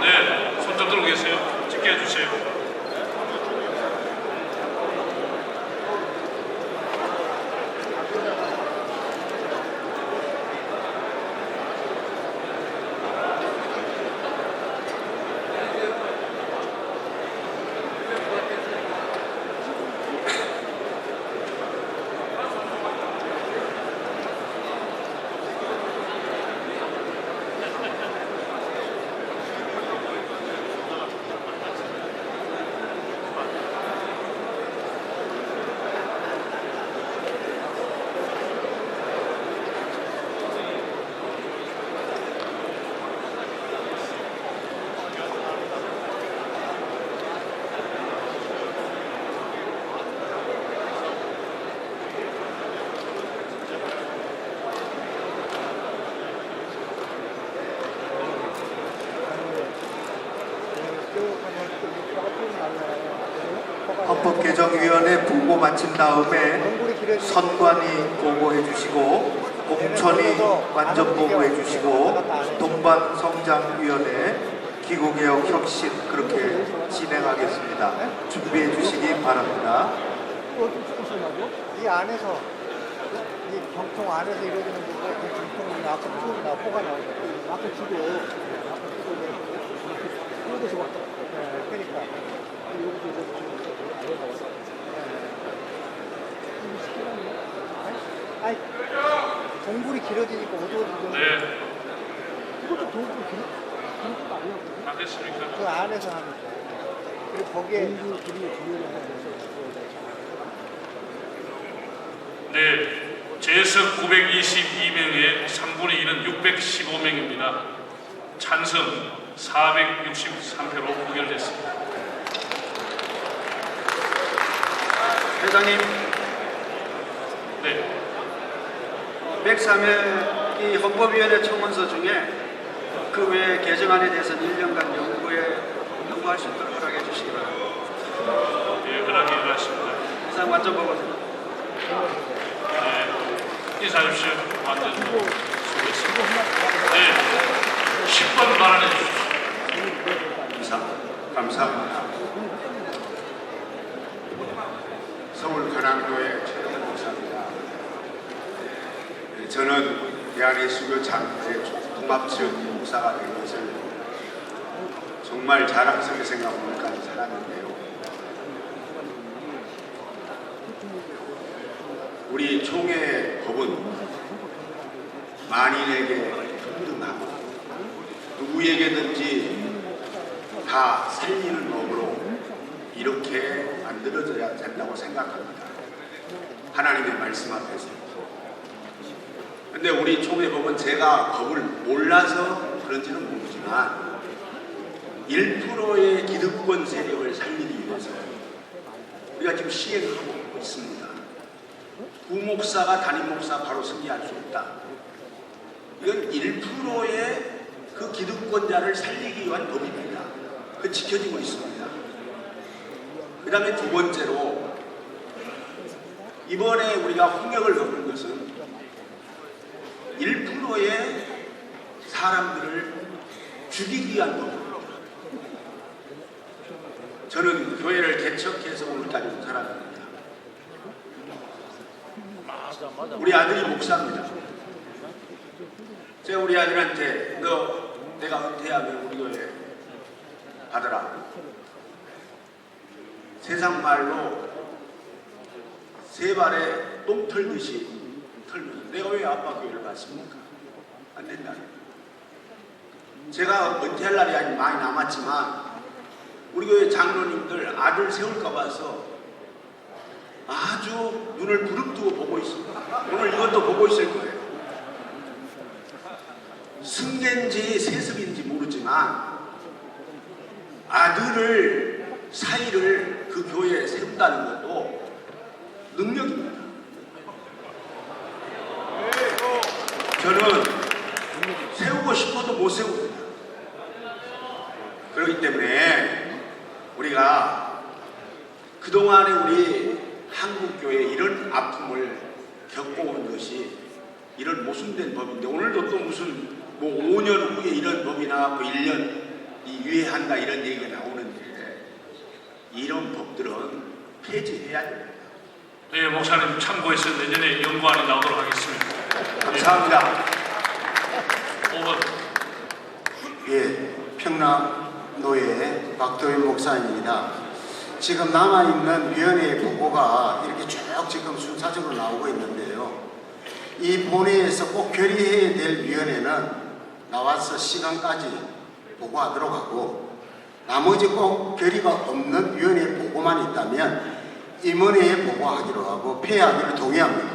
네, 손좀 들고 계세요. 찍게 해주세요. 헌법개정위원회 보고 마친 다음에 선관위 보고해 주시고 공천위 완전 보고해 주시고 동반성장위원회 기구개혁 혁신 그렇게 진행하겠습니다. 준비해 주시기 바랍니다. 이 안에서 이 경통 안에서 이루어지는 거가 그 경통이나 아까 풀이나 포가 나오고 아까 주고 그러고서 막 네, 그러니까 여기서 이제 아래 나와서 아이 동굴이 길어지니까 어두워지죠. 네, 이것도 동굴이 길어 길은 거 아니야? 다 됐습니까? 그 안에서 하는 거. 그리고 거기에 네, 재석 922명에 3분의 1은 615명입니다. 찬성 463표로 부결됐습니다. 회장님, 103회 이 헌법위원회 청원서 중에 그외 개정안에 대해서는 1년간 연구에 연구할 수 있도록 허락해 주시기 바랍니다. 예, 그렇게 일하십니다. 이상 완전 보고드립니다. 네, 인사하십시오. 완전 수고했습니다. 네, 10번 발언해 주십시오. 감사, 감사합니다. 서울 관악구의 최동원 목사입니다. 네, 저는 대한의 수교 장로의 통합지역 목사가 된 것을 정말 자랑스럽게 생각하고 여기까지 살았는데요. 우리 총회 법은 만인에게 평등하고 누구에게든지 다 살리는 법으로 이렇게 만들어져야 된다고 생각합니다. 하나님의 말씀 앞에서. 근데 우리 총회법은 제가 법을 몰라서 그런지는 모르지만 1%의 기득권 세력을 살리기 위해서 우리가 지금 시행하고 있습니다. 부목사가 담임 목사 바로 승계할 수 없다. 이건 1%의 그 기득권자를 살리기 위한 법입니다. 그 지켜지고 있습니다. 그 다음에 두 번째로 이번에 우리가 홍역을 겪은 것은 1%의 사람들을 죽이기 위한 법입니다. 저는 교회를 개척해서 오늘까지 온 사람입니다. 우리 아들이 목사입니다. 제가 우리 아들한테 너 내가 은퇴하면 우리 교회 받으라. 세상 말로 세 발에 똥 털듯이 털면서 내가 왜 아빠 교회를 받습니까? 안 된다. 제가 은퇴할 날이 아직 많이 남았지만 우리 교회 장로님들 아들 세울까 봐서 아주 눈을 부릅뜨고 보고 있습니다. 오늘 이것도 보고 있을 거예요. 승계인지 세습인지 모르지만 아들을 사이를 그 교회에 세운다는 것도 능력입니다. 저는 세우고 싶어도 못 세웁니다. 그렇기 때문에 우리가 그동안에 우리 한국교회 이런 아픔을 겪어온 것이 이런 모순된 법인데 오늘도 또 무슨 뭐 5년 후에 이런 법이나 뭐 1년 이 유예한다 이런 얘기가 나오는데 이런 법들은 폐지해야 됩니다. 네, 목사님 참고해서 내년에 연구안이 나오도록 하겠습니다. 감사합니다. 5번. 예, 평남노예 박도현 목사입니다. 지금 남아있는 위원회의 보고가 이렇게 쭉 지금 순차적으로 나오고 있는데요. 이 본회의에서 꼭 결의해야 될 위원회는 나와서 시간까지 보고하도록 하고 나머지 꼭 결의가 없는 위원회 보고만 있다면 임원회에 보고하기로 하고 폐하기를 동의합니다.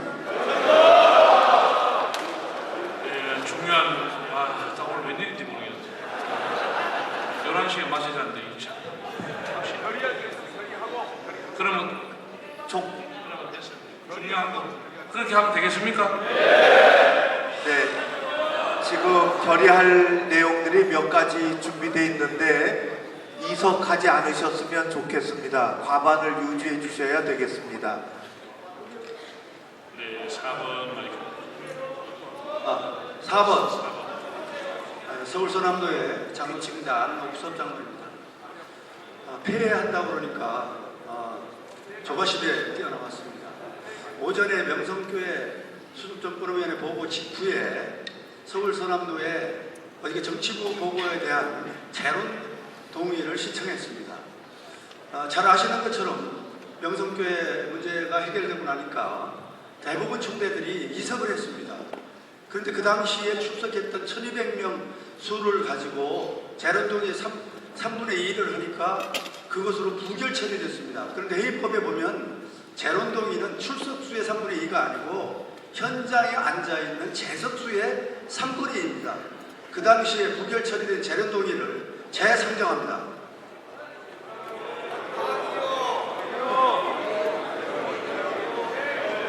예, 중요한 아, 나 오늘 웬일인지 모르겠네. 11시에 마시자는데 이 참. 혹시 그러면 종. 중요한 거 그렇게 하면 되겠습니까? 네. 지금 결의할 내용들이 몇 가지 준비되어 있는데 이석하지 않으셨으면 좋겠습니다. 과반을 유지해 주셔야 되겠습니다. 네, 4번 마이크. 아, 4번 서울 서남도의 장로침단 옥섭 장로입니다. 아, 폐회한다고 그러니까 아, 조바심에 뛰어나왔습니다. 오전에 명성교회 수습정권위원회 보고 직후에 서울 서남도의 어떻게 정치부 보고에 대한 재론 동의를 신청했습니다. 아, 잘 아시는 것처럼 명성교회 문제가 해결되고 나니까 대부분 총대들이 이석을 했습니다. 그런데 그 당시에 출석했던 1200명 수를 가지고 재론동의 3, 3분의 2를 하니까 그것으로 부결 처리됐습니다. 그런데 회의법에 보면 재론동의는 출석수의 3분의 2가 아니고 현장에 앉아있는 재석수의 3분의 2입니다. 그 당시에 부결 처리된 재론동의를 재상정합니다.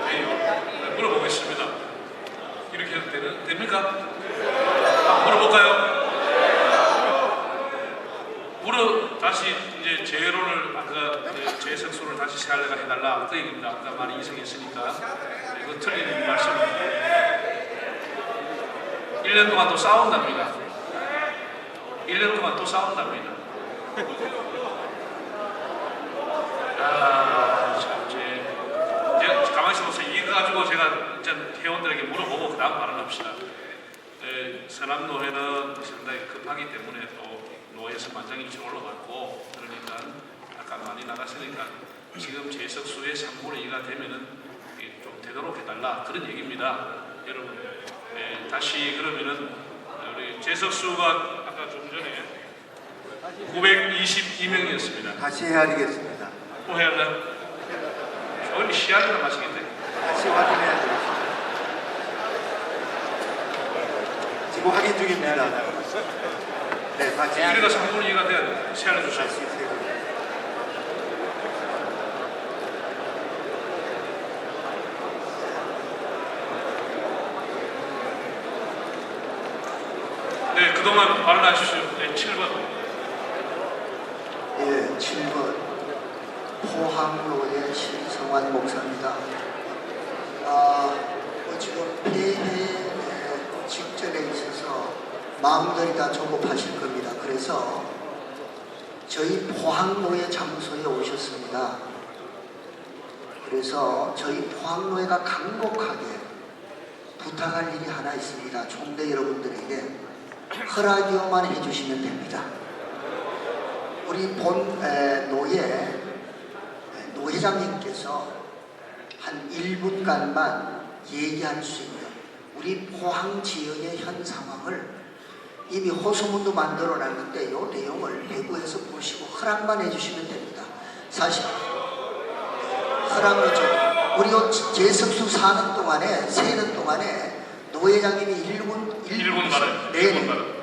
네, 물어보겠습니다. 이렇게 해도 되는, 됩니까? 아, 물어볼까요? 물어 다시 이제 재론을 아까 그 재석수를 다시 세하려가 해달라 그 얘기입니다. 아까 많이 이성했으니까 네, 이거 틀린 말씀입니다. 1년 동안 또 싸운답니다. 1년 동안 또 싸운답니다. 아, 참, 제, 제가 가만히 있어 보세요. 이거 가지고 제가 일단 회원들에게 물어보고 그 다음 발언합시다. 에, 서남노회는 상당히 급하기 때문에 또 노회에서 만장일치 올라갔고 그러니까 아까 많이 나갔으니까 지금 재석 수의 3분의 2가 되면은 좀 되도록 해달라 그런 얘기입니다. 여러분 에, 다시 그러면은 우리 재석 수가 아까 좀 전에 922명이었습니다. 다시 헤아리겠습니다. 또 해야 하나? 저희 시야를 마시겠네. 다시 확인해야 되겠습니다. 지금 확인 중입니다. 네, 다시 우리가 3분의 2가 돼야 시야를 주셔. 다시 세고. 네, 그동안 발언하십시오. 네, 7번. 예, 7번 포항로의 신성환 목사입니다. 아, 뭐 지금 폐회 직전에 있어서 마음들이 다 조급하실 겁니다. 그래서 저희 포항로의 장소에 오셨습니다. 그래서 저희 포항로회가 강력하게 부탁할 일이 하나 있습니다. 총대 여러분들에게 허락이요만 해주시면 됩니다. 우리 본 에, 노예 에, 노회장님께서 한 1분간만 얘기할 수 있는 우리 포항 지역의 현 상황을 이미 호소문도 만들어 놨는데 이 내용을 내부에서 보시고 허락만 해주시면 됩니다. 사실 허락을 좀 우리 요 재석수 사는 동안에 세는 동안에 노 회장님이 1분 1분 발언. 네, 1분 발언.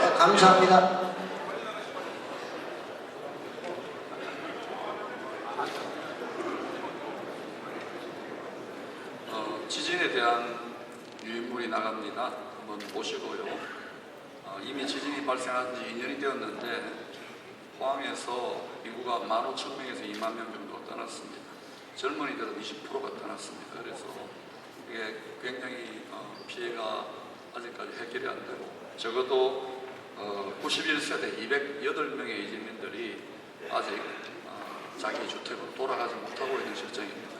네, 감사합니다. 어, 지진에 대한 유인물이 나갑니다. 한번 보시고요. 어, 이미 지진이 발생한 지 2년이 되었는데 포항에서 인구가 15,000명에서 2만 명 정도 떠났습니다. 젊은이들은 20%가 떠났습니다. 그래서 이게 굉장히 어, 피해가 아직까지 길이 안 되고 적어도 어, 91세대 208명의 이주민들이 아직 어, 자기 주택으로 돌아가지 못하고 있는 실정입니다.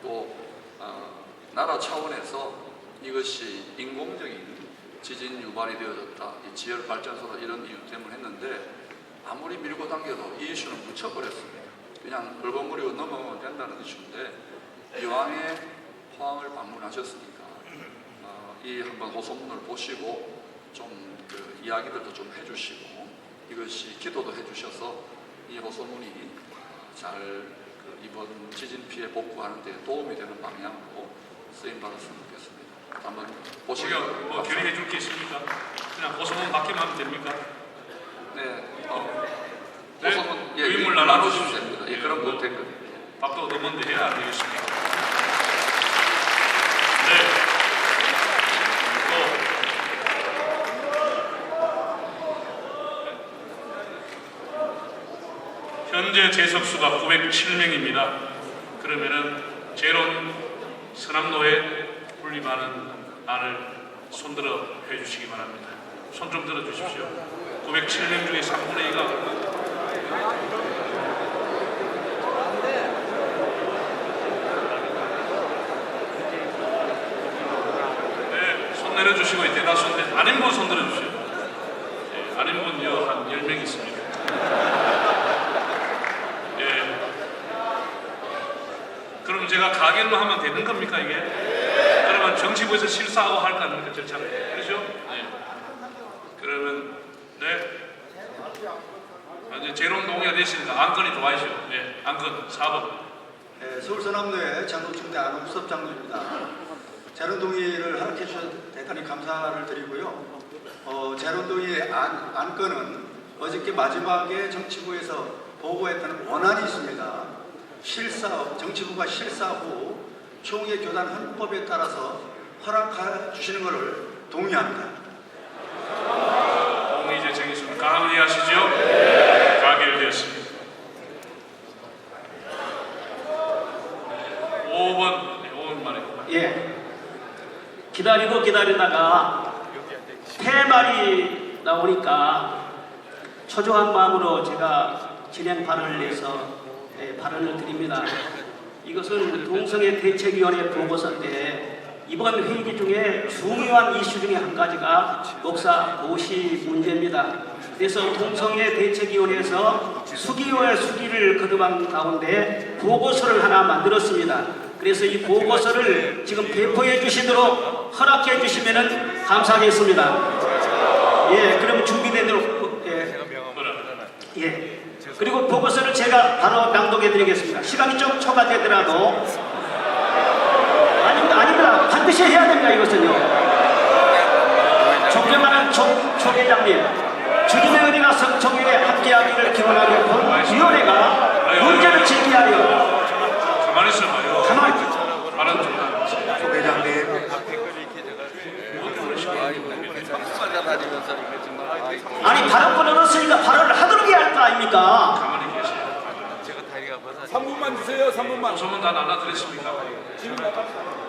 또 어, 나라 차원에서 이것이 인공적인 지진 유발이 되어졌다. 이 지열 발전소가 이런 이유 때문에 했는데 아무리 밀고 당겨도 이 이슈는 묻혀버렸습니다. 그냥 얼버무리고 넘어가면 된다는 이슈인데 이왕에 포항을 방문하셨으니까 어, 이 한번 호소문을 보시고 좀 그 이야기들도 좀 해주시고 이것이 기도도 해주셔서 이 호소문이 잘 그 이번 지진 피해 복구하는 데 도움이 되는 방향으로 쓰임 받았으면 좋겠습니다. 보시면 뭐 결의해 줄 게 있습니까? 그냥 고소문 받기만 하면 됩니까? 네, 어, 네, 호소문 예, 의문을 나눠주시면 나눠주시면 됩니다. 예, 예, 그런 뭐. 거 됐거든요. 밥도 얻어먹는데 해야 안 되겠습니까? 네. 또 현재 재석수가 907명입니다. 그러면은 제론 서남노에 분립하는 안을 손들어 해주시기 바랍니다. 손 좀 들어 주십시오. 907명 중에 3분의 2가 네, 손 내려주시고 이제 대다수인데 아닌 분 손 들어 주세요. 네, 아닌 분요 한 10명 있습니다. 예. 그럼 제가 가결로 하면 되는 겁니까 이게? 그러면 정치부에서 실사하고 할 거 아닙니까 절차를? 그렇죠? 네. 그러면 네. 아, 이제 재론 동의가 됐으니까 안건이 들어와야죠. 네, 안건 4번. 네, 서울 서남로의 장로충대 안홍섭 장로입니다. 재론 동의를 허락해 주셔서 대단히 감사를 드리고요. 어, 재론 동의 안, 안건은 어저께 마지막에 정치부에서 보고했던 원안이 있습니다. 실사, 정치부가 실사 후 총회 교단 헌법에 따라서 허락해 주시는 것을 동의합니다. 동의 제청있습니다. 가문이하시죠? 가결되었습니다. 5번, 네, 5번 말해. 예. 기다리고 기다리다가 폐말이 나오니까 초조한 마음으로 제가 진행 발언을 내서 예, 발언을 드립니다. 이것은 동성애 대책위원회 보고서인데 이번 회기 중에 중요한 이슈 중에 한 가지가 목사 모시 문제입니다. 그래서 동성애 대책위원회에서 수기와 수기를 거듭한 가운데 보고서를 하나 만들었습니다. 그래서 이 보고서를 지금 배포해 주시도록 허락해 주시면 감사하겠습니다. 예, 그럼 준비된 대로 예, 예. 그리고 보고서를 제가 바로 낭독해 드리겠습니다. 시간이 좀 초과되더라도 아닙니다, 아닙니다. 반드시 해야 됩니다. 이것은요. 존경하는 조, 조 회장님, 주님의 은혜가 성청일에 함께하기를 기원하는 본 위원회가 문제를 제기하여 가만히 있어봐요. 가만히 발언 좀 하세요. 조 회장님, 아니 발언권을 얻었으니까 발언을 하도록 해야 할 거 아닙니까? 가만히 계세요. 3분만 주세요. 3분만. 호소문 다 나눠드렸습니까?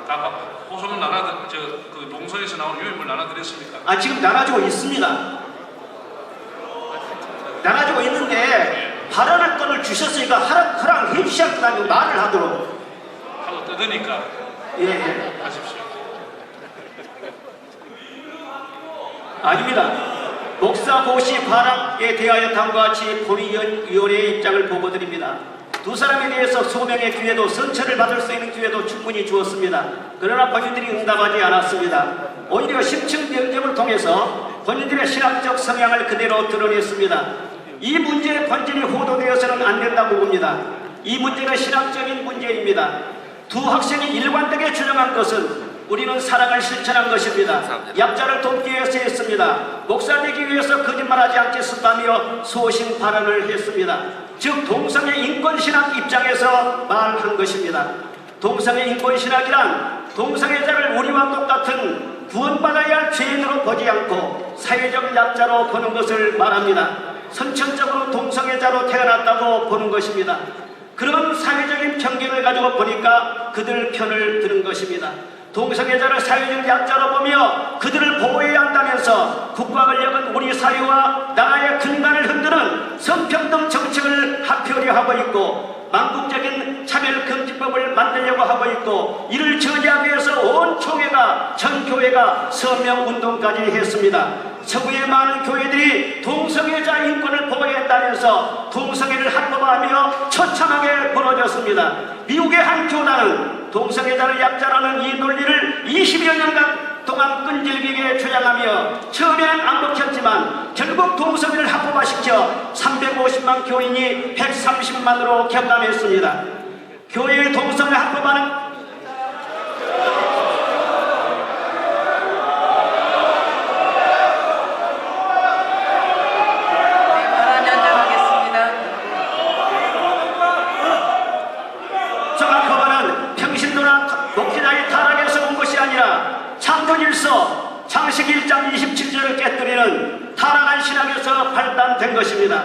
다 호소문 나눠드, 저그 동선에서 나온 유인물 나눠드렸습니까? 아 지금 나눠주고 있습니다. 나눠주고 있는데 발언할 건을 주셨으니까 허락, 허락해 주셔야 그 다음에 말을 하도록 하고 뜯으니까 예, 예. 하십시오. 아닙니다. 목사 보시 발악에 대하여 다음과 같이 본위원회의 입장을 보고드립니다. 두 사람에 대해서 소명의 기회도 선처를 받을 수 있는 기회도 충분히 주었습니다. 그러나 본인들이 응답하지 않았습니다. 오히려 심층 면접을 통해서 본인들의 신학적 성향을 그대로 드러냈습니다. 이 문제의 본질이 호도되어서는 안 된다고 봅니다. 이 문제는 신학적인 문제입니다. 두 학생이 일관되게 주장한 것은 우리는 사랑을 실천한 것입니다. 약자를 돕기 위해서 했습니다. 목사 되기 위해서 거짓말하지 않겠습니다며 소신 발언을 했습니다. 즉 동성애 인권신학 입장에서 말한 것입니다. 동성애 인권신학이란 동성애자를 우리와 똑같은 구원받아야 할 죄인으로 보지 않고 사회적 약자로 보는 것을 말합니다. 선천적으로 동성애자로 태어났다고 보는 것입니다. 그런 사회적인 편견을 가지고 보니까 그들 편을 드는 것입니다. 동성애자를 사회적 약자로 보며 그들을 보호해야 한다면서 국가 권력은 우리 사회와 나라의 근간을 흔드는 성평등 정책을 합의하려 하고 있고 망국적인 차별금지법을 만들려고 하고 있고 이를 저지하기 위해서 온 총회가 전 교회가 서명운동까지 했습니다. 서구의 많은 교회들이 동성애자 인권을 보호했다면서 동성애를 합법화하며 처참하게 무너졌습니다. 미국의 한 교단은 동성애자를 약자라는 이 논리를 20여 년간 동안 끈질기게 주장하며 처음에는 안 먹혔지만 결국 동성애를 합법화시켜 350만 교인이 130만으로 격감했습니다. 교회의 동성애 합법화는 네, 발언 연장하겠습니다. 정합법화는 평신도나 목회자의 타락에서 온 것이 아니라 창조질서 창식 1장 27절을 깨뜨리는 타락한 신학에서 발단 된 것입니다.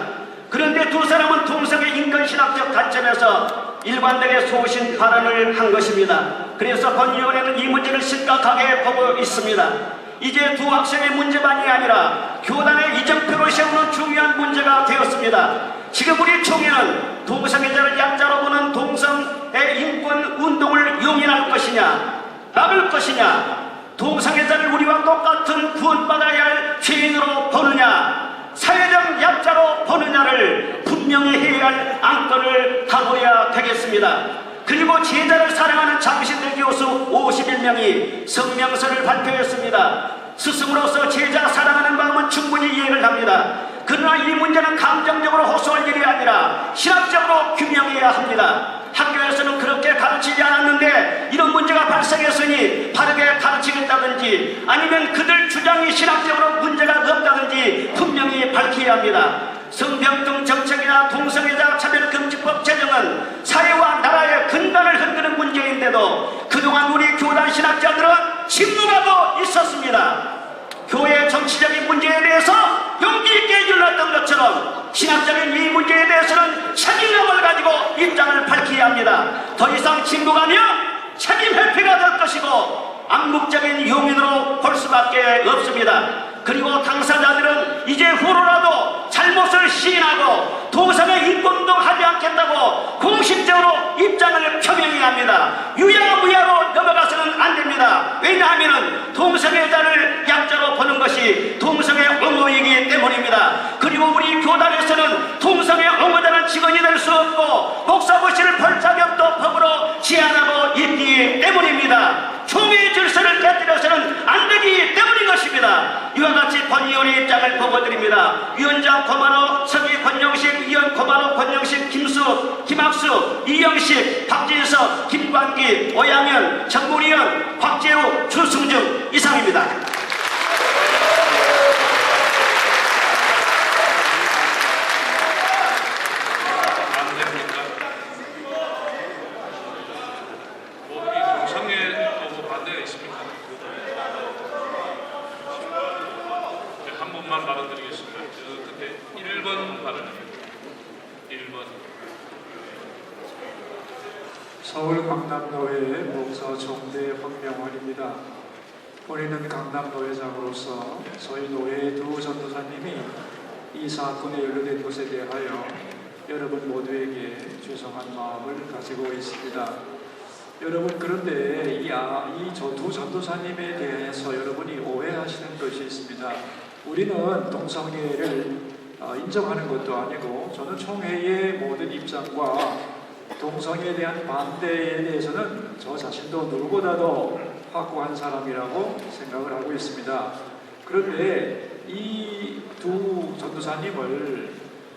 그런데 두 사람은 동성애 인권신학적 관점에서 일관되게 소신 발언을 한 것입니다. 그래서 권위원회는 이 문제를 심각하게 보고 있습니다. 이제 두 학생의 문제만이 아니라 교단의 이정표로 세우는 중요한 문제가 되었습니다. 지금 우리 총회는 동성애자를 약자로 보는 동성애 인권 운동을 용인할 것이냐, 막을 것이냐, 동성애자를 우리와 똑같은 구원받아야 할 죄인으로 보느냐, 사회적 약자로 보느냐를 분명히 해야 할 안건을 다뤄야 되겠습니다. 그리고 제자를 사랑하는 장신대 교수 51명이 성명서를 발표했습니다. 스승으로서 제자 사랑하는 마음은 충분히 이해를 합니다. 그러나 이 문제는 감정적으로 호소할 일이 아니라 신학적으로 규명해야 합니다. 가르치겠다든지 아니면 그들 주장이 신학적으로 문제가 없다든지 분명히 밝혀야 합니다. 성평등 정책이나 동성애자 차별금지법 제정은 사회와 나라의 근간을 흔드는 문제인데도 그동안 우리 교단 신학자들은 침묵하고 있었습니다. 교회 정치적인 문제에 대해서 용기 있게 일렀던 것처럼 신학적인 이 문제에 대해서는 책임감을 가지고 입장을 밝혀야 합니다. 더 이상 침묵하면 책임 회피가 될 것이고 암묵적인 용인으로 볼 수밖에 없습니다. 그리고 당사자들은 이제 후로라도 잘못을 시인하고 동성애 인권운동 하지 않겠다고 공식적으로 입장을 표명해야 합니다. 유야무야로 넘어가서는 안 됩니다. 왜냐하면 동성애자를 약자로 보는 것이 동성애 옹호이기 때문입니다. 그리고 우리 교단에서는 동성애 옹호자는 직원이 될 수 없고 목사부실을 볼 자격도 법으로 제한하고 있기 때문입니다. 총회 질서를 깨뜨려서는 안 되기 때문인 것입니다. 이와 같이 권 위원의 입장을 보고드립니다. 위원장 고만호, 서기 권영식, 위원 고만호, 권영식, 김수, 김학수, 이영식, 박진석, 김관기, 오양현, 정문위원, 곽재우, 주승중 이상입니다. 안 됩니까? 뭐, 이 동성애 보고 반대가 있습니까? 네, 한 번만 말씀드리겠습니다. 저, 근데 1번 발언입니다. 1번. 서울 강남노회 목사 정대 황명환입니다. 본인은 강남 노회장으로서 저희 노회 두 전도사님이 이 사건에 연루된 것에 대하여 여러분 모두에게 죄송한 마음을 가지고 있습니다. 여러분 그런데 이두 전도사님에 대해서 여러분이 오해하시는 것이 있습니다. 우리는 동성애를 어, 인정하는 것도 아니고 저는 총회의 모든 입장과 동성애에 대한 반대에 대해서는 저 자신도 누구보다도 확고한 사람이라고 생각을 하고 있습니다. 그런데 이 두 전도사님을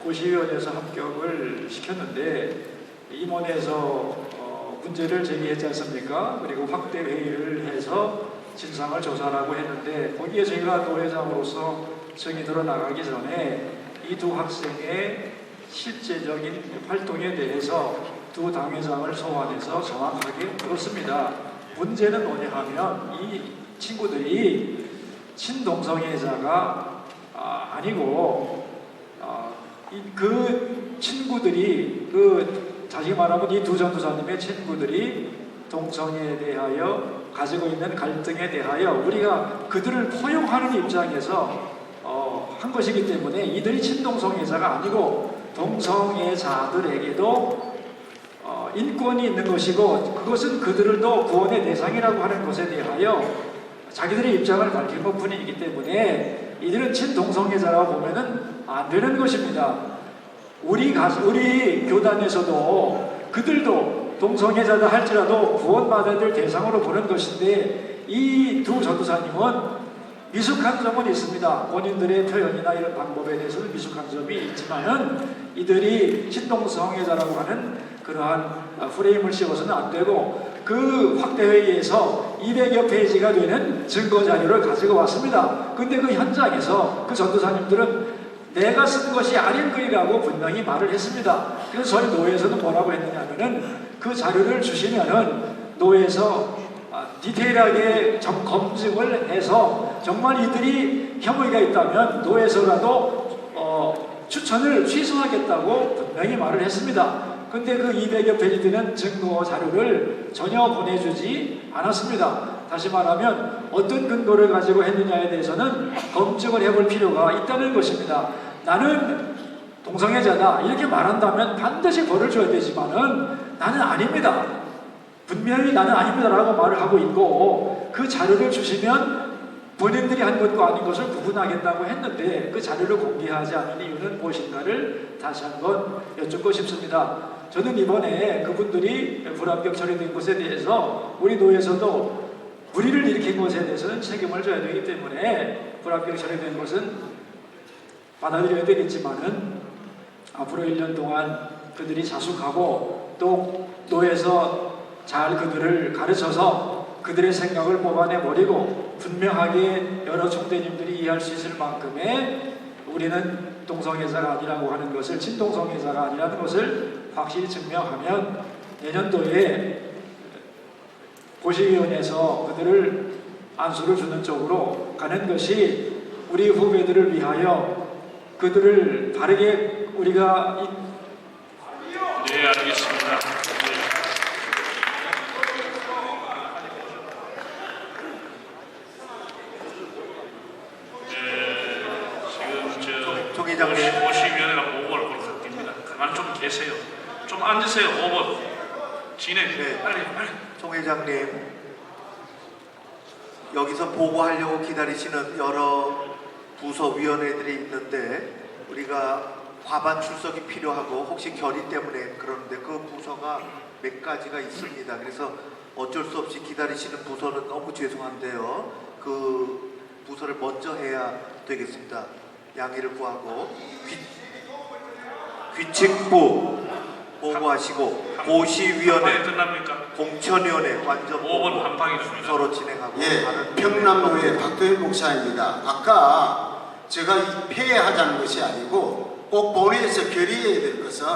고시위원회에서 합격을 시켰는데 임원에서 어, 문제를 제기했지 않습니까? 그리고 확대 회의를 해서 진상을 조사하라고 했는데 거기에 제가 노회장으로서 정이 들어 나가기 전에 이 두 학생의 실제적인 활동에 대해서 두 당회장을 소환해서 정확하게 들었습니다. 문제는 뭐냐 하면 이 친구들이 친동성애자가 아, 아니고 아, 이- 그 친구들이 그 자세히 말하면 이 두 전도사님의 친구들이 동성애에 대하여 가지고 있는 갈등에 대하여 우리가 그들을 포용하는 입장에서 어, 한 것이기 때문에 이들이 친동성애자가 아니고 동성애자들에게도 어, 인권이 있는 것이고 그것은 그들도 구원의 대상이라고 하는 것에 대하여 자기들의 입장을 밝힌 것 뿐이기 때문에 이들은 친동성애자라고 보면은 안 되는 것입니다. 우리 가 우리 교단에서도 그들도 동성애자다 할지라도 구원받아야 될 대상으로 보는 것인데 이 두 전도사님은 미숙한 점은 있습니다. 본인들의 표현이나 이런 방법에 대해서는 미숙한 점이 있지만은 이들이 신동성애자라고 하는 그러한 어, 프레임을 씌워서는 안 되고 그 확대회의에서 200여 페이지가 되는 증거 자료를 가지고 왔습니다. 근데 그 현장에서 그 전도사님들은 내가 쓴 것이 아닐 거리라고 분명히 말을 했습니다. 그래서 저희 노회에서는 뭐라고 했느냐면은 그 자료를 주시면은 노회에서 아, 디테일하게 점, 검증을 해서 정말 이들이 혐의가 있다면 노회에서라도 어, 추천을 취소하겠다고 분명히 말을 했습니다. 근데 그 200여 페이지 되는 증거 자료를 전혀 보내주지 않았습니다. 다시 말하면 어떤 근거를 가지고 했느냐에 대해서는 검증을 해볼 필요가 있다는 것입니다. 나는 동성애자다 이렇게 말한다면 반드시 벌을 줘야 되지만은 나는 아닙니다. 분명히 나는 아닙니다라고 말을 하고 있고 그 자료를 주시면 본인들이 한 것과 아닌 것을 구분하겠다고 했는데 그 자료를 공개하지 않은 이유는 무엇인가를 다시 한번 여쭙고 싶습니다. 저는 이번에 그분들이 불합격 처리된 것에 대해서 우리 노에서도 무리를 일으킨 것에 대해서는 책임을 져야 되기 때문에 불합격 처리된 것은 받아들여야 되겠지만은 앞으로 1년 동안 그들이 자숙하고 또 노에서 잘 그들을 가르쳐서 그들의 생각을 뽑아내 버리고 분명하게 여러 총대님들이 이해할 수 있을 만큼의 우리는 동성애자가 아니라고 하는 것을 친동성애자가 아니라는 것을 확실히 증명하면 내년도에 고시위원회에서 그들을 안수를 주는 쪽으로 가는 것이 우리 후배들을 위하여 그들을 바르게 우리가 이- 네, 알겠습니다. 네. 네, 지금 저 종 회장님. 고시위원회가 5번 그렇습니다. 가만 좀 계세요. 좀 앉으세요. 5번 진행. 네. 빨리 빨리. 총 회장님, 여기서 보고하려고 기다리시는 여러 부서 위원회들이 있는데 우리가 과반 출석이 필요하고 혹시 결의 때문에 그러는데 그 부서가 몇 가지가 있습니다. 그래서 어쩔 수 없이 기다리시는 부서는 너무 죄송한데요. 그 부서를 먼저 해야 되겠습니다. 양해를 구하고 귀, 귀칙부 보고하시고 고시위원회 끝납니까? 공천위원회 완전 5번 한 방이랍니다. 서로 진행하고 예, 평남로의 박도현 목사입니다. 아까 제가 이 폐해하자는 것이 아니고 꼭 본회의에서 결의해야 될 것은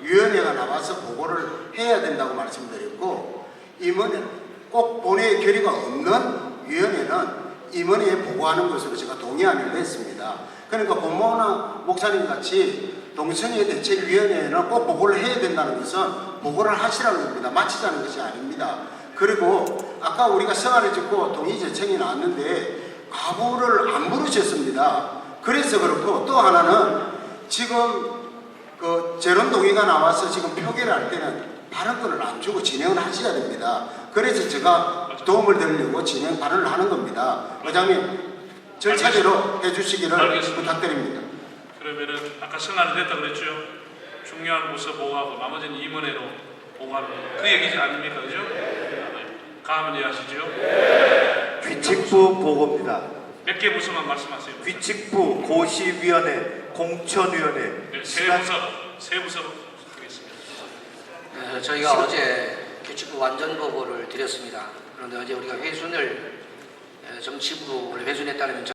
위원회가 나와서 보고를 해야 된다고 말씀드렸고 임원회는 꼭 본회의 결의가 없는 위원회는 임원회에 보고하는 것으로 제가 동의안을 냈습니다. 그러니까 본모나 목사님 같이 동성애 대책위원회에는 꼭 보고를 해야 된다는 것은 보고를 하시라는 겁니다. 마치자는 것이 아닙니다. 그리고 아까 우리가 성화를 짓고 동의 제청이 나왔는데 가부를 안 부르셨습니다. 그래서 그렇고 또 하나는 지금 그 재론 동의가 나와서 지금 표결할 때는 발언권을 안 주고 진행을 하셔야 됩니다. 그래서 제가 도움을 드리려고 진행 발언을 하는 겁니다. 의장님 절차대로 해주시기를 알겠습니다. 부탁드립니다. 그러면은 아까 승하는 됐다 그랬죠? 중요한 부서 보고하고 나머지는 임원회로 보고하는 거. 그 얘기지 아닙니까? 그죠? 네. 가면 이해하시죠? 귀칙부 보고입니다. 몇 개 부서만 말씀하세요. 귀칙부 고시위원회 공천위원회 네, 세 시간 부서, 세 부서 하겠습니다. 어, 저희가 어제 규칙부 완전 보고를 드렸습니다. 그런데 어제 우리가 회순을 어, 정치부를 회순했다는